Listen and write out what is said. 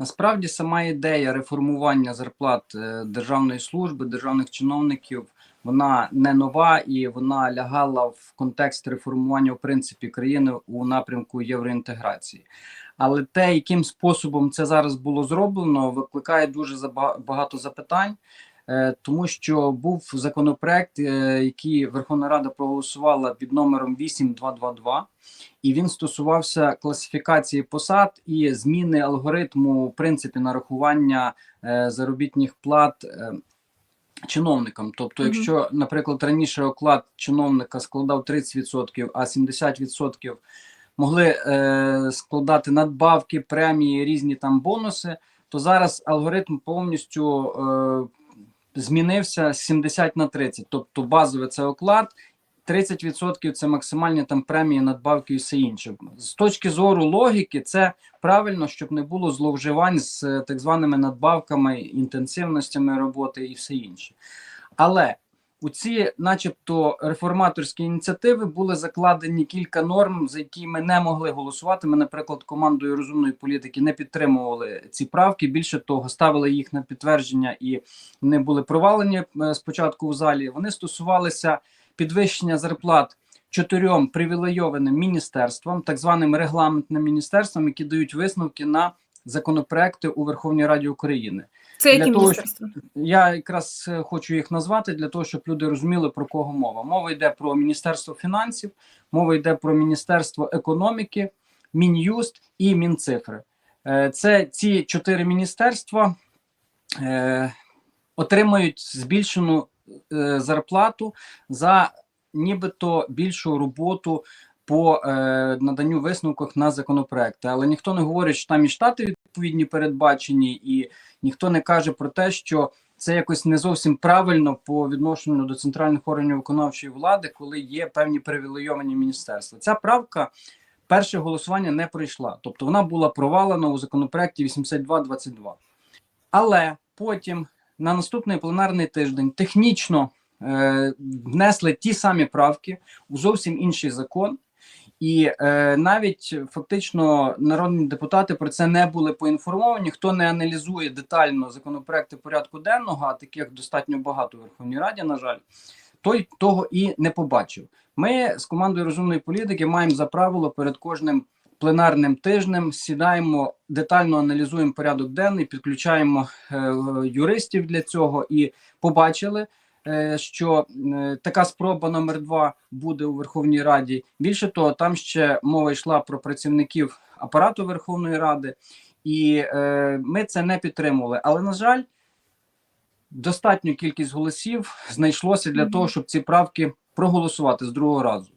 Насправді сама ідея реформування зарплат е, державної служби, державних чиновників, вона не нова і вона лягала в контекст реформування в принципі країни у напрямку євроінтеграції. Але те, яким способом це зараз було зроблено, викликає дуже багато запитань, тому що був законопроект, е, який Верховна Рада проголосувала під номером 8222, і він стосувався класифікації посад і зміни алгоритму в принципі нарахування е, заробітних плат. е, Чиновникам, тобто, Мгм. якщо, наприклад, раніше оклад чиновника складав 30%, а 70% могли е, складати надбавки, премії, різні там бонуси, то зараз алгоритм повністю е, змінився з 70 на 30. Тобто базовий це оклад, 30% це максимальні там премії, надбавки і все інше. З точки зору логіки, це правильно, щоб не було зловживань з е, так званими надбавками, інтенсивностями роботи і все інше. Але у ці, начебто, реформаторські ініціативи були закладені кілька норм, за які ми не могли голосувати. Ми, наприклад, командою розумної політики не підтримували ці правки. Більше того, ставили їх на підтвердження і не були провалені е, спочатку в залі. Вони стосувалися підвищення зарплат чотирьом привілейованим міністерствам, так званим регламентним міністерствам, які дають висновки на законопроекти у Верховній Раді України. Це Для які того, міністерства? Я якраз е, хочу їх назвати для того, щоб люди розуміли про кого мова. Мова йде про Міністерство фінансів, мова йде про Міністерство економіки, Мін'юст і Мінцифри. Е, Це ці чотири міністерства е, отримають збільшену е, зарплату за нібито більшу роботу по е, наданню висновках на законопроекти. Але ніхто не говорить, що там і штати відповідні передбачені, і ніхто не каже про те, що це якось не зовсім правильно по відношенню до центральних органів виконавчої влади, коли є певні привілейовані міністерства. Ця правка перше голосування не пройшла, тобто вона була провалена у законопроекті 8222. Але потім на наступний пленарний тиждень технічно е, внесли ті самі правки у зовсім інший закон. І е, навіть фактично народні депутати про це не були поінформовані. Хто не аналізує детально законопроекти порядку денного, а таких достатньо багато у Верховній Раді, на жаль, той того і не побачив. Ми з командою розумної політики маємо за правило перед кожним пленарним тижнем сідаємо, детально аналізуємо порядок денний, підключаємо е, юристів для цього і побачили. Е, Що е, така спроба номер два буде у Верховній Раді. Більше того, там ще мова йшла про працівників апарату Верховної Ради, і е, ми це не підтримували. Але на жаль, достатню кількість голосів знайшлося для Мгм. того, щоб ці правки проголосувати з другого разу.